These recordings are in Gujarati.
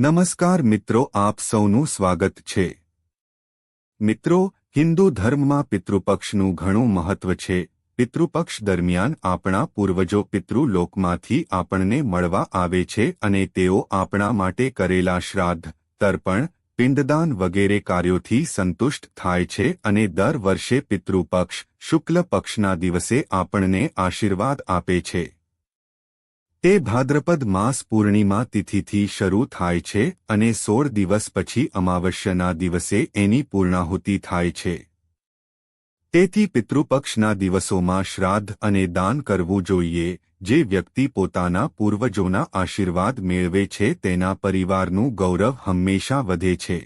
નમસ્કાર મિત્રો, આપ સૌનું સ્વાગત છે. મિત્રો, હિન્દુ ધર્મમાં પિતૃપક્ષનું ઘણું મહત્વ છે. પિતૃપક્ષ દરમિયાન આપણા પૂર્વજો પિતૃલોકમાંથી આપણને મળવા આવે છે અને તેઓ આપણા માટે કરેલા શ્રાદ્ધ, તર્પણ, પિંડદાન વગેરે કાર્યોથી સંતુષ્ટ થાય છે અને દર વર્ષે પિતૃપક્ષ શુક્લ પક્ષના દિવસે આપણને આશીર્વાદ આપે છે. તે ભાદ્રપદ માસ પૂર્ણિમા તિથિથી શરૂ થાય છે અને સોળ દિવસ પછી અમાવસ્યાના દિવસે એની પૂર્ણાહુતિ થાય છે. તેથી પિતૃપક્ષના દિવસોમાં શ્રાદ્ધ અને દાન કરવું જોઈએ, જે વ્યક્તિ પોતાના પૂર્વજોના આશીર્વાદ મેળવે છે તેના પરિવારનું ગૌરવ હંમેશા વધે છે.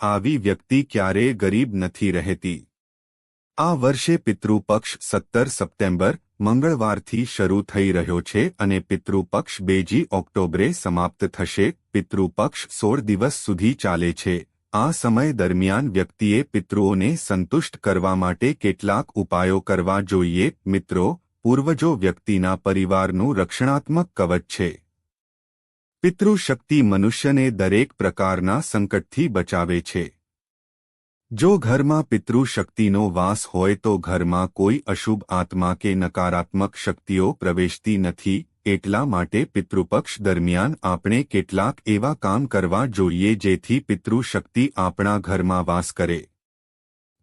આવી વ્યક્તિ ક્યારેય ગરીબ નથી રહેતી. આ વર્ષે પિતૃપક્ષ સત્તર સપ્ટેમ્બર મંગળવારથી શરૂ થઈ રહ્યો છે અને પિતૃપક્ષ બેજી ઓક્ટોબરે સમાપ્ત થશે. પિતૃપક્ષ સોળ દિવસ સુધી ચાલે છે. આ સમય દરમિયાન વ્યક્તિએ પિતૃઓને સંતુષ્ટ કરવા માટે કેટલાક ઉપાયો કરવા જોઈએ. મિત્રો, પૂર્વજો વ્યક્તિના પરિવારનું રક્ષણાત્મક કવચ છે. પિતૃશક્તિ મનુષ્યને દરેક પ્રકારના સંકટથી બચાવે છે. જો ઘરમાં પિતૃશક્તિનો વાસ હોય તો ઘરમાં કોઈ અશુભ આત્મા કે નકારાત્મક શક્તિઓ પ્રવેશતી નથી, એટલા માટે પિતૃપક્ષ દરમિયાન આપણે કેટલાક એવા કામ કરવા જોઈએ જેથી પિતૃશક્તિ આપણા ઘરમાં વાસ કરે.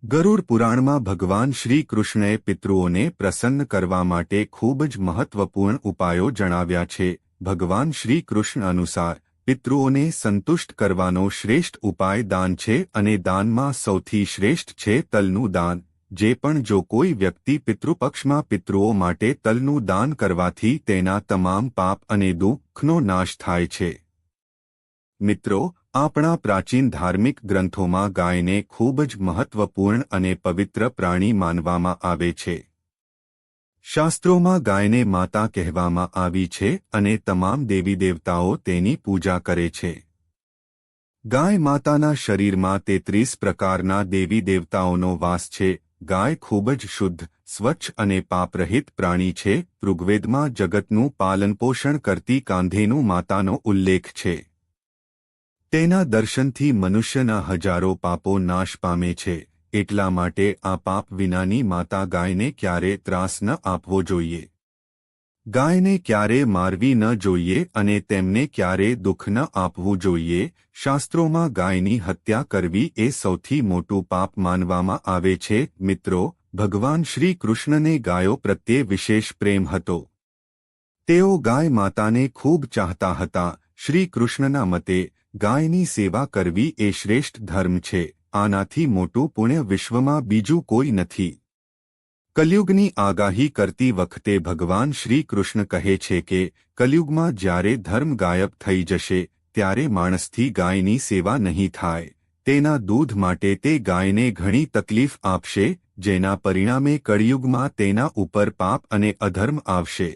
ગરુડ પુરાણમાં ભગવાન શ્રી કૃષ્ણએ પિતૃઓને પ્રસન્ન કરવા માટે ખૂબ જ મહત્વપૂર્ણ ઉપાયો જણાવ્યા છે. ભગવાન શ્રી કૃષ્ણ અનુસાર પિતૃઓને સંતુષ્ટ કરવાનો શ્રેષ્ઠ ઉપાય દાન છે અને દાનમાં સૌથી શ્રેષ્ઠ છે તલનું દાન, જે પણ જો કોઈ વ્યક્તિ પિતૃપક્ષમાં પિતૃઓ માટે તલનું દાન કરવાથી તેના તમામ પાપ અને દુઃખનો નાશ થાય છે. મિત્રો, આપણા પ્રાચીન ધાર્મિક ગ્રંથોમાં ગાયને ખૂબ જ મહત્વપૂર્ણ અને પવિત્ર પ્રાણી માનવામાં આવે છે. શાસ્ત્રોમાં ગાયને માતા કહેવામાં આવી છે અને તમામ દેવી દેવતાઓ તેની પૂજા કરે છે. ગાય માતાના શરીરમાં તેત્રીસ પ્રકારના દેવી દેવતાઓનો વાસ છે. ગાય ખૂબ જ શુદ્ધ, સ્વચ્છ અને પાપરહિત પ્રાણી છે. ઋગ્વેદમાં જગતનું પાલનપોષણ કરતી કાંધેનું માતાનો ઉલ્લેખ છે. તેના દર્શનથી મનુષ્યના હજારો પાપો નાશ પામે છે. એટલા માટે આ પાપ વિનાની માતા ગાયને ક્યારે ત્રાસ ન આપવો જોઈએ. ગાયને ક્યારે મારવી ન જોઈએ અને તેમને ક્યારે દુઃખ ન આપવું જોઈએ, શાસ્ત્રોમાં ગાયની હત્યા કરવી એ સૌથી મોટું પાપ માનવામાં આવે છે. મિત્રો, ભગવાન શ્રી કૃષ્ણને ગાયો પ્રત્યે વિશેષ પ્રેમ હતો. તેઓ ગાય માતાને ખૂબ ચાહતા હતા. શ્રી કૃષ્ણના મતે, ગાયની સેવા કરવી એ શ્રેષ્ઠ ધર્મ છે. આનાથી મોટું પુણ્ય વિશ્વમાં બીજું કોઈ નથી. કલયુગની આગાહી કરતી વખતે ભગવાન શ્રી કૃષ્ણ કહે છે કે, કલયુગમાં જ્યારે ધર્મ ગાયબ થઈ જશે, ત્યારે માણસથી ગાયની સેવા નહીં થાય. તેના દૂધ માટે તે ગાયને ઘણી તકલીફ આપશે, જેના પરિણામે કળિયુગમાં તેના ઉપર પાપ અને અધર્મ આવશે.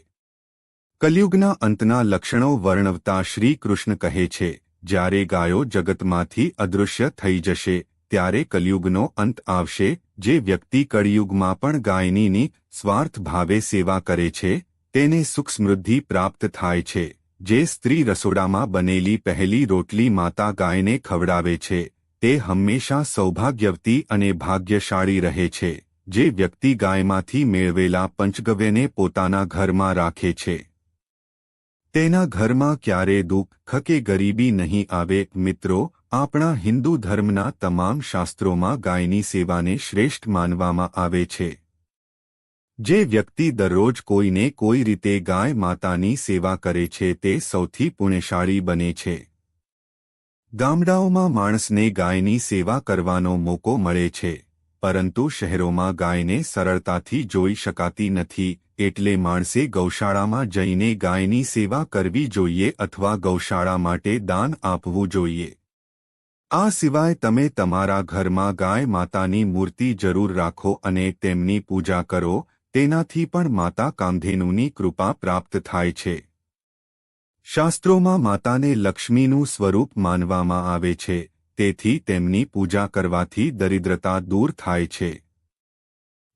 કલયુગના અંતના લક્ષણો વર્ણવતા શ્રી કૃષ્ણ કહે છે, જ્યારે ગાયો જગતમાંથી અદૃશ્ય થઈ જશે ત્યારે કલયુગનો અંત આવશે, જે વ્યક્તિ કળિયુગમાં પણ ગાયનીની સ્વાર્થ ભાવે સેવા કરે છે, તેને સુખ સમૃદ્ધિ પ્રાપ્ત થાય છે, જે સ્ત્રી રસોડામાં બનેલી પહેલી રોટલી માતા ગાયને ખવડાવે છે, તે હંમેશા સૌભાગ્યવતી અને ભાગ્યશાળી રહે છે, જે વ્યક્તિ ગાયમાંથી મેળવેલા પંચગવ્યને પોતાના ઘરમાં રાખે છે. તેના ઘરમાં ક્યારે દુઃખ કે ગરીબી નહીં આવે, મિત્રો આપણા હિન્દુ ધર્મના તમામ શાસ્ત્રોમાં ગાયની સેવાને શ્રેષ્ઠ માનવામાં આવે છે. જે વ્યક્તિ દરરોજ કોઈને કોઈ રીતે ગાય માતાની સેવા કરે છે તે સૌથી પુણ્યશાળી બને છે. ગામડાઓમાં માણસને ગાયની સેવા કરવાનો મોકો મળે છે, પરંતુ શહેરોમાં ગાયને સરળતાથી જોઈ શકાતી નથી, એટલે માણસે ગૌશાળામાં જઈને ગાયની સેવા કરવી જોઈએ અથવા ગૌશાળા માટે દાન આપવું જોઈએ. આ સિવાય તમે તમારા ઘરમાં ગાય માતાની મૂર્તિ જરૂર રાખો અને તેમની પૂજા કરો, તેનાથી પણ માતા કામધેનુની કૃપા પ્રાપ્ત થાય છે. શાસ્ત્રોમાં માતાને લક્ષ્મીનું સ્વરૂપ માનવામાં આવે છે, તેથી તેમની પૂજા કરવાથી દરિદ્રતા દૂર થાય છે.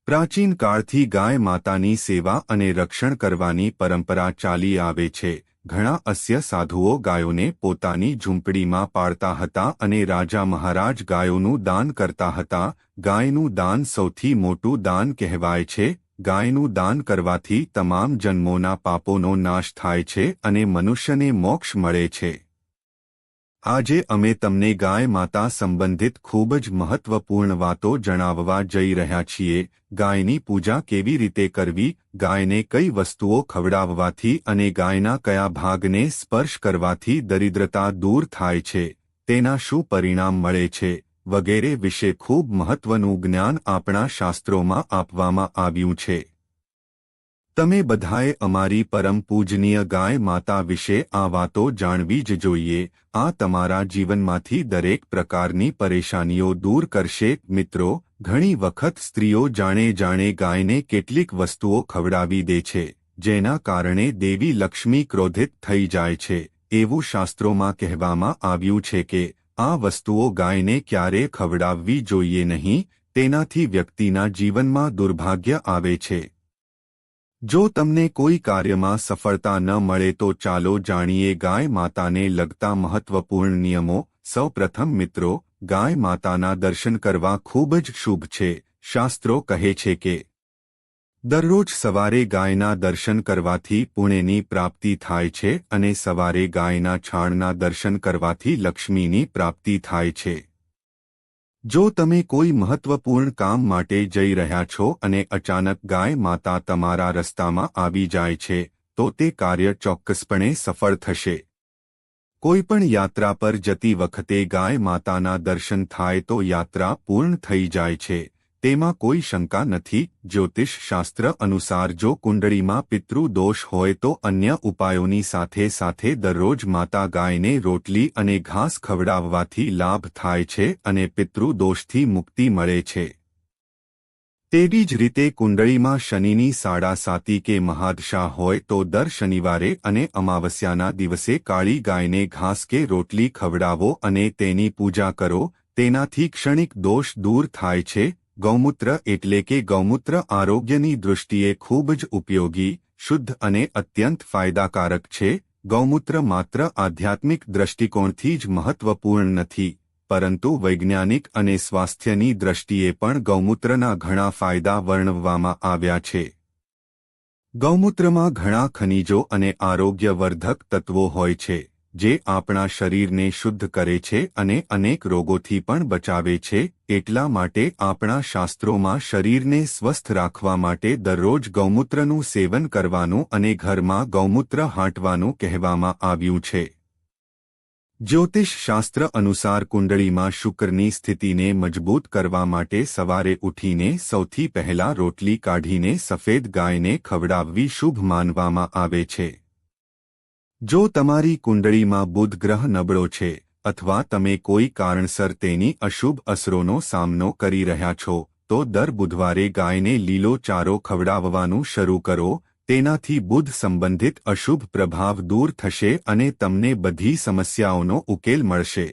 પ્રાચીન કાળથી ગાય માતાની સેવા અને રક્ષણ કરવાની પરંપરા ચાલી આવે છે ઘણા અસ્ય સાધુઓ ગાયોને પોતાની ઝૂંપડીમાં પાળતા હતા અને રાજા મહારાજ ગાયોનું દાન કરતા હતા. ગાયનું દાન સૌથી મોટું દાન કહેવાય છે. ગાયનું દાન કરવાથી તમામ જન્મોના પાપોનો નાશ થાય છે અને મનુષ્યને મોક્ષ મળે છે. આજે અમે તમને ગાય માતા સંબંધિત ખૂબ જ મહત્વપૂર્ણ વાતો જણાવવા જઈ રહ્યા છીએ, ગાયની પૂજા કેવી રીતે કરવી, ગાયને કઈ વસ્તુઓ ખવડાવવાથી અને ગાયના કયા ભાગને સ્પર્શ કરવાથી દરિદ્રતા દૂર થાય છે, તેના શું પરિણામ મળે છે, વગેરે વિશે ખૂબ મહત્વનું જ્ઞાન આપણા શાસ્ત્રોમાં આપવામાં આવ્યું છે. તમે બધાએ અમારી પરમ પૂજનીય ગાય માતા વિશે આ વાતો જાણવી જ જોઈએ. આ તમારા જીવનમાંથી દરેક પ્રકારની પરેશાનીઓ દૂર કરશે. મિત્રો, ઘણી વખત સ્ત્રીઓ જાણે જાણે ગાયને કેટલીક વસ્તુઓ ખવડાવી દે છે, જેના કારણે દેવી લક્ષ્મી ક્રોધિત થઈ જાય છે. એવું શાસ્ત્રોમાં કહેવામાં આવ્યું છે કે, આ વસ્તુઓ ગાયને ક્યારે ખવડાવવી જોઈએ નહીં, તેનાથી વ્યક્તિના જીવનમાં દુર્ભાગ્ય આવે છે. જો તમને કોઈ કાર્યમાં સફળતા ન મળે તો ચાલો જાણીએ ગાય માતાને લગતા મહત્વપૂર્ણ નિયમો. સૌપ્રથમ મિત્રો, ગાય માતાના દર્શન કરવા ખૂબ જ શુભ છે. શાસ્ત્રો કહે છે કે, દરરોજ સવારે ગાયના દર્શન કરવાથી પુણેની પ્રાપ્તિ થાય છે અને સવારે ગાયના છાણના દર્શન કરવાથી લક્ષ્મીની પ્રાપ્તિ થાય છે. જો તમે કોઈ મહત્વપૂર્ણ કામ માટે જઈ રહ્યા છો અને અચાનક ગાય માતા તમારા રસ્તામાં આવી જાય છે, તો તે કાર્ય ચોક્કસપણે સફળ થશે. કોઈપણ યાત્રા પર જતી વખતે ગાય માતાના દર્શન થાય તો યાત્રા પૂર્ણ થઈ જાય છે. તેમાં કોઈ શંકા નથી જ્યોતિષ શાસ્ત્ર અનુસાર જો કુંડળીમાં પિતૃ દોષ હોય તો અન્ય ઉપાયોની સાથે સાથે દરરોજ માતા ગાયને રોટલી અને ઘાસ ખવડાવવાથી લાભ થાય છે અને પિતૃ દોષથી મુક્તિ મળે છે. તેવી જ રીતે કુંડળીમાં શનિની સાડા સાતી કે મહાદશા હોય તો દર શનિવારે અને અમાવસ્યાના દિવસે કાળી ગાયને ઘાસ કે રોટલી ખવડાવો અને તેની પૂજા કરો, તેનાથી ક્ષણિક દોષ દૂર થાય છે ગૌમૂત્ર એટલે કે ગૌમૂત્ર આરોગ્યની દૃષ્ટિએ ખૂબ જ ઉપયોગી, શુદ્ધ અને અત્યંત ફાયદાકારક છે. ગૌમૂત્ર માત્ર આધ્યાત્મિક દ્રષ્ટિકોણથી જ મહત્વપૂર્ણ નથી, પરંતુ વૈજ્ઞાનિક અને સ્વાસ્થ્યની દ્રષ્ટિએ પણ ગૌમૂત્રના ઘણા ફાયદા વર્ણવવામાં આવ્યા છે. ગૌમૂત્રમાં ઘણા ખનિજો અને આરોગ્યવર્ધક તત્વો હોય છે. જે આપણા શરીરને શુદ્ધ કરે છે અને અનેક રોગોથી પણ બચાવે છે, એટલા માટે આપણા શાસ્ત્રોમાં શરીરને સ્વસ્થ રાખવા માટે દરરોજ ગૌમૂત્રનું સેવન કરવાનું અને ઘરમાં ગૌમૂત્ર હાંટવાનું કહેવામાં આવ્યું છે. જ્યોતિષ શાસ્ત્ર અનુસાર કુંડળીમાં શુક્રની સ્થિતિને મજબૂત કરવા માટે સવારે ઉઠીને સૌથી પહેલા રોટલી કાઢીને સફેદ ગાયને ખવડાવવી શુભ માનવામાં આવે છે. જો તમારી કુંડળીમાં બુધ ગ્રહ નબળો છે, અથવા તમે કોઈ કારણસર તેની અશુભ અસરોનો સામનો કરી રહ્યા છો, તો દર બુધવારે ગાયને લીલો ચારો ખવડાવવાનું શરૂ કરો, તેનાથી બુધ સંબંધિત અશુભ પ્રભાવ દૂર થશે અને તમને બધી સમસ્યાઓનો ઉકેલ મળશે.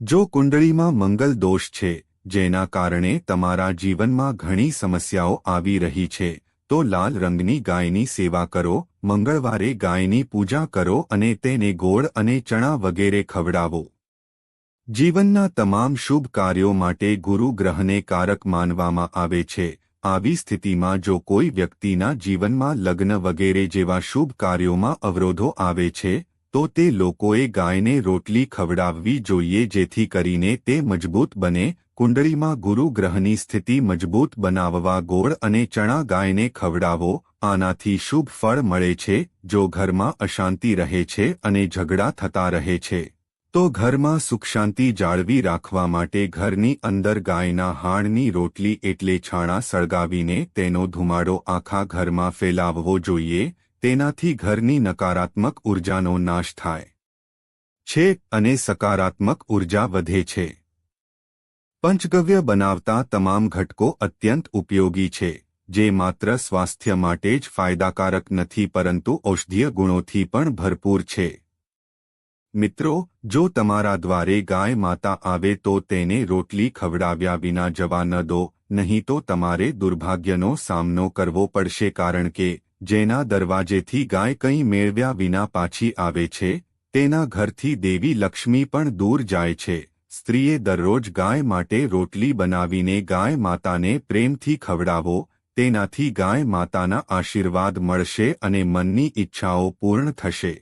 જો કુંડળીમાં મંગલ દોષ છે, જેના કારણે તમારા જીવનમાં ઘણી સમસ્યાઓ આવી રહી છે, તો લાલ રંગની ગાયની સેવા કરો મંગળવારે ગાયની પૂજા કરો અને તેને ગોળ અને ચણા વગેરે ખવડાવો. જીવનના તમામ શુભ કાર્યો માટે ગુરુ ગ્રહને કારક માનવામાં આવે છે. આવી સ્થિતિમાં જો કોઈ વ્યક્તિના જીવનમાં લગ્ન વગેરે જેવા શુભ કાર્યોમાં અવરોધો આવે છે, તો તે લોકોએ ગાયને રોટલી ખવડાવવી જોઈએ જેથી કરીને તે મજબૂત બને કુંડળીમાં ગુરુ ગ્રહની સ્થિતિ મજબૂત બનાવવા ગોળ અને ચણા ગાયને ખવડાવો, આનાથી શુભ ફળ મળે છે, જો ઘરમાં અશાંતિ રહે છે અને ઝઘડા થતા રહે છે. તો ઘરમાં સુખશાંતિ જાળવી રાખવા માટે ઘરની અંદર ગાયના હાણની રોટલી એટલે છાણા સળગાવીને તેનો ધુમાડો આખા ઘરમાં ફેલાવવો જોઈએ, તેનાથી ઘરની નકારાત્મક ઉર્જાનો નાશ થાય છે અને સકારાત્મક ઊર્જા વધે છે. પંચગવ્ય બનાવતા તમામ ઘટકો અત્યંત ઉપયોગી છે, જે માત્ર સ્વાસ્થ્ય માટે જ ફાયદાકારક નથી પરંતુ ઔષધીય ગુણોથી પણ ભરપૂર છે. મિત્રો, જો તમારા દ્વારે ગાય માતા આવે તો તેને રોટલી ખવડાવ્યા વિના જવા ન દો, નહીં તો તમારે દુર્ભાગ્યનો સામનો કરવો પડશે કારણ કે, જેના દરવાજેથી ગાય કંઈ મેળવ્યા વિના પાછી આવે છે, તેના ઘરથી દેવી લક્ષ્મી પણ દૂર જાય છે. સ્ત્રીએ દરરોજ ગાય માટે રોટલી બનાવીને ગાય માતાને પ્રેમથી ખવડાવો, તેનાથી ગાય માતાના આશીર્વાદ મળશે અને મનની ઈચ્છાઓ પૂર્ણ થશે.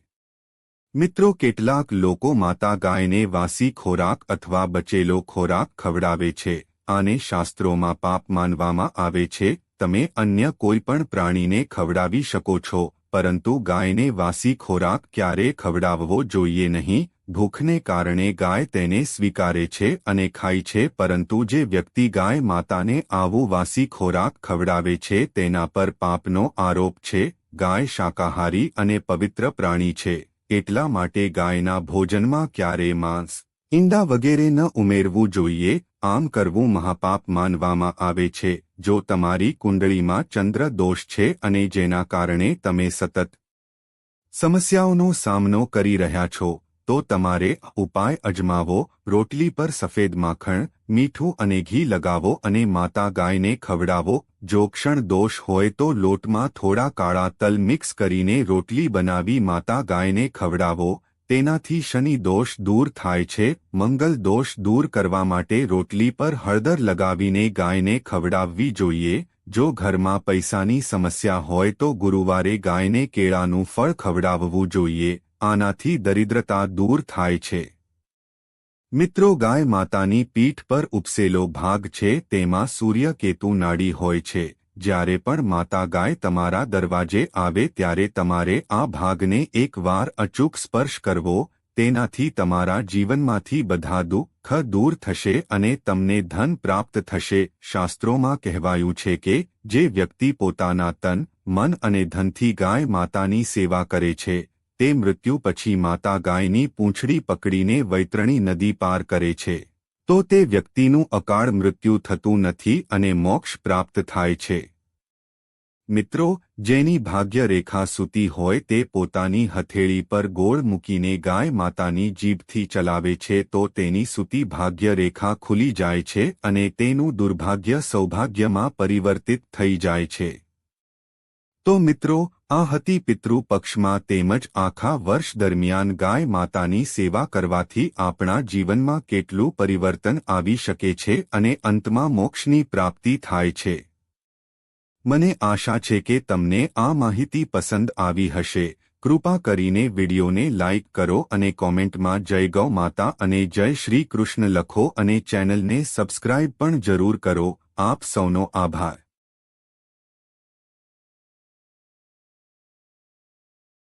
મિત્રો, કેટલાક લોકો માતા ગાયને વાસી ખોરાક અથવા બચેલો ખોરાક ખવડાવે છે, આને શાસ્ત્રોમાં પાપ માનવામાં આવે છે, તમે અન્ય કોઈ પણ પ્રાણીને ખવડાવી શકો છો, પરંતુ ગાયને વાસી ખોરાક ક્યારે ખવડાવવો જોઈએ નહીં? ભૂખને કારણે ગાય તેને સ્વીકારે છે અને ખાય છે, પરંતુ જે વ્યક્તિ ગાય માતાને આવો વાસી ખોરાક ખવડાવે છે તેના પર પાપનો આરોપ છે, ગાય શાકાહારી અને પવિત્ર પ્રાણી છે, એટલા માટે ગાયના ભોજનમાં ક્યારેય માંસ, ઈંડા વગેરે ન ઉમેરવું જોઈએ, આમ કરવું મહાપાપ માનવામાં આવે છે, જો તમારી કુંડળીમાં ચંદ્ર દોષ છે અને જેના કારણે તમે સતત સમસ્યાઓનો સામનો કરી રહ્યા છો. તો તમારે ઉપાય અજમાવો, રોટલી પર સફેદ માખણ, મીઠું અને ઘી લગાવો અને માતા ગાયને ખવડાવો. જો ક્ષણ દોષ હોય તો લોટમાં થોડા કાળા તલ મિક્સ કરીને રોટલી બનાવી માતા ગાયને ખવડાવો. તેનાથી શનિ દોષ દૂર થાય છે. મંગલ દોષ દૂર કરવા માટે રોટલી પર હળદર લગાવીને ગાયને ખવડાવવી જોઈએ. જો ઘરમાં પૈસાની સમસ્યા હોય તો ગુરુવારે ગાયને કેળાનું ફળ ખવડાવવું જોઈએ. આનાથી દરિદ્રતા દૂર થાય છે. મિત્રો ગાય માતાની પીઠ પર ઉપસેલો ભાગ છે, તેમાં સૂર્ય નાડી હોય છે. જ્યારે પણ માતા ગાય તમારા દરવાજે આવે ત્યારે તમારે આ ભાગને એકવાર અચૂક સ્પર્શ કરવો, તેનાથી તમારા જીવનમાંથી બધા દુઃખ દૂર થશે અને તમને ધન પ્રાપ્ત થશે. શાસ્ત્રોમાં કહેવાયું છે કે, જે વ્યક્તિ પોતાના તન, મન અને ધનથી ગાય માતાની સેવા કરે છે તે મૃત્યુ પછી માતા ગાયની પૂંછડી પકડીને વૈતરણી નદી પાર કરે છે. તો તે વ્યક્તિનું અકાળ મૃત્યુ થતું નથી અને મોક્ષ પ્રાપ્ત થાય છે. મિત્રો, જેની ભાગ્યરેખા સૂતી હોય તે પોતાની હથેળી પર ગોળ મૂકીને ગાય માતાની જીભથી ચલાવે છે તો તેની સૂતી ભાગ્યરેખા ખુલી જાય છે અને તેનું દુર્ભાગ્ય સૌભાગ્યમાં પરિવર્તિત થઈ જાય છે. તો મિત્રો, આ હતી પિતૃપક્ષમાં તેમજ આખા વર્ષ દરમિયાન ગાય માતાની સેવા કરવાથી આપણા જીવનમાં કેટલું પરિવર્તન આવી શકે છે અને અંતમાં મોક્ષની પ્રાપ્તિ થાય છે. મને આશા છે કે તમને આ માહિતી પસંદ આવી હશે. કૃપા કરીને વિડીયોને લાઇક કરો અને કોમેન્ટમાં જય ગૌ માતા અને જય શ્રી કૃષ્ણ લખો અને ચેનલને સબસ્ક્રાઇબ પણ જરૂર કરો. આપ સૌનો આભાર.